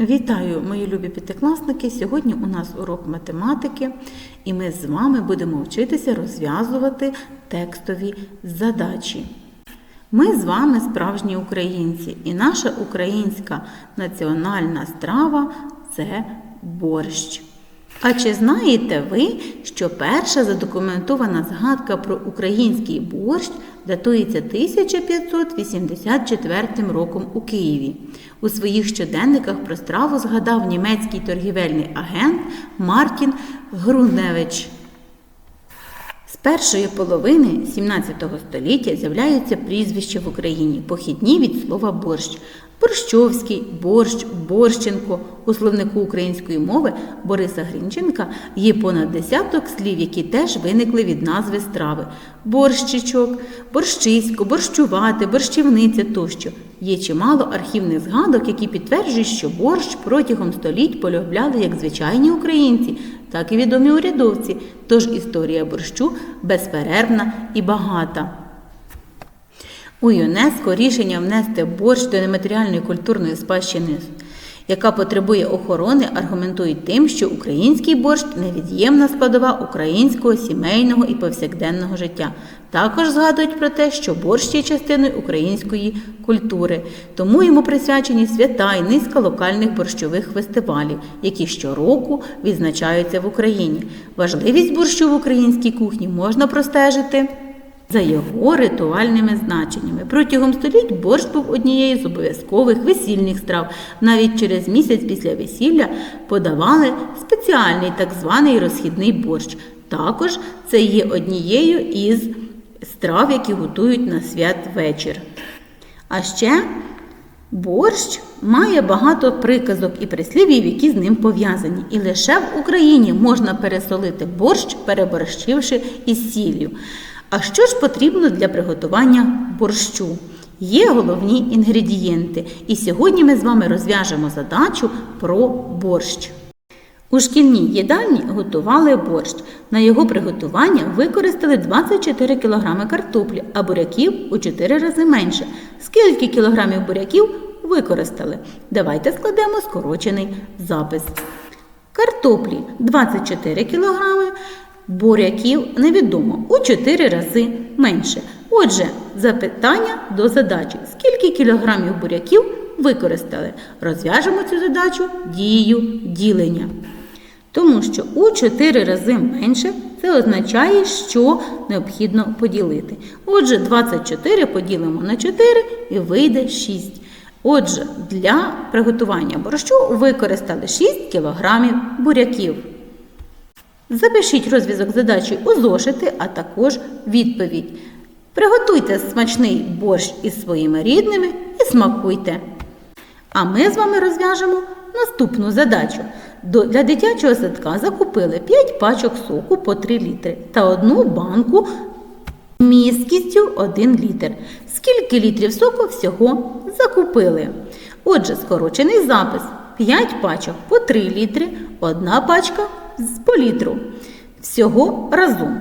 Вітаю, мої любі п'ятикласники! Сьогодні у нас урок математики, і ми з вами будемо вчитися розв'язувати текстові задачі. Ми з вами справжні українці, і наша українська національна страва це борщ. А чи знаєте ви, що перша задокументована згадка про український борщ датується 1584 роком у Києві? У своїх щоденниках про страву згадав німецький торгівельний агент Мартін Груневич. З першої половини 17 століття з'являються прізвища в Україні, похідні від слова борщ. Борщовський, борщ, борщенко. У словнику української мови Бориса Грінченка є понад десяток слів, які теж виникли від назви страви: борщичок, борщисько, борщувати, борщівниця тощо. Є чимало архівних згадок, які підтверджують, що борщ протягом століть полюбляли як звичайні українці, так і відомі урядовці. Тож історія борщу безперервна і багата. У ЮНЕСКО рішення внести борщ до нематеріальної культурної спадщини, яка потребує охорони, аргументують тим, що український борщ невід'ємна складова українського сімейного і повсякденного життя. Також згадують про те, що борщ є частиною української культури, тому йому присвячені свята і низка локальних борщових фестивалів, які щороку відзначаються в Україні. Важливість борщу в українській кухні можна простежити за його ритуальними значеннями. Протягом століть борщ був однією з обов'язкових весільних страв. Навіть через місяць після весілля подавали спеціальний так званий розхідний борщ. Також це є однією із страв, які готують на святвечір. А ще борщ має багато приказок і прислів'їв, які з ним пов'язані. І лише в Україні можна пересолити борщ, переборщивши із сіллю. А що ж потрібно для приготування борщу? Є головні інгредієнти, і сьогодні ми з вами розв'яжемо задачу про борщ. У шкільній їдальні готували борщ. На його приготування використали 24 кг картоплі, а буряків у 4 рази менше. Скільки кілограмів буряків використали? Давайте складемо скорочений запис. Картоплі 24 кг, буряків невідомо у 4 рази менше. Отже, запитання до задачі: скільки кілограмів буряків використали? Розв'яжемо цю задачу дією ділення. Тому що у 4 рази менше це означає, що необхідно поділити. Отже, 24 поділимо на 4 і вийде 6. Отже, для приготування борщу використали 6 кг буряків. Запишіть розв'язок задачі у зошити, а також відповідь. Приготуйте смачний борщ із своїми рідними і смакуйте. А ми з вами розв'яжемо наступну задачу. Для дитячого садка закупили 5 пачок соку по 3 літри та одну банку місткістю 1 літр. Скільки літрів соку всього закупили? Отже, скорочений запис 5 пачок по 3 літри, одна пачка з політру. Всього разом.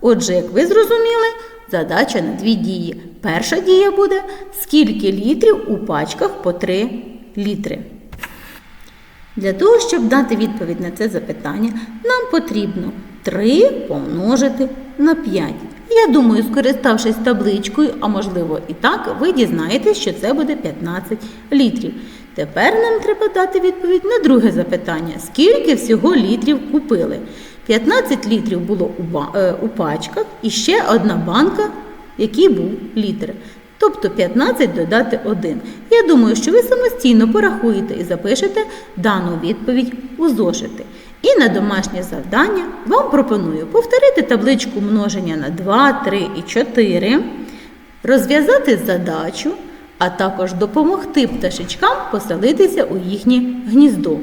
Отже, як ви зрозуміли, задача на дві дії. Перша дія буде скільки літрів у пачках по 3 літри. Для того, щоб дати відповідь на це запитання, нам потрібно 3 помножити на 5. Я думаю, скориставшись табличкою, а можливо і так, ви дізнаєтесь, що це буде 15 літрів. Тепер нам треба дати відповідь на друге запитання: скільки всього літрів купили? 15 літрів було е, у пачках і ще одна банка, в якій був літр. Тобто 15 додати 1. Я думаю, що ви самостійно порахуєте і запишете дану відповідь у зошити. І на домашнє завдання вам пропоную повторити табличку множення на 2, 3 і 4, розв'язати задачу, а також допомогти пташечкам поселитися у їхнє гніздо.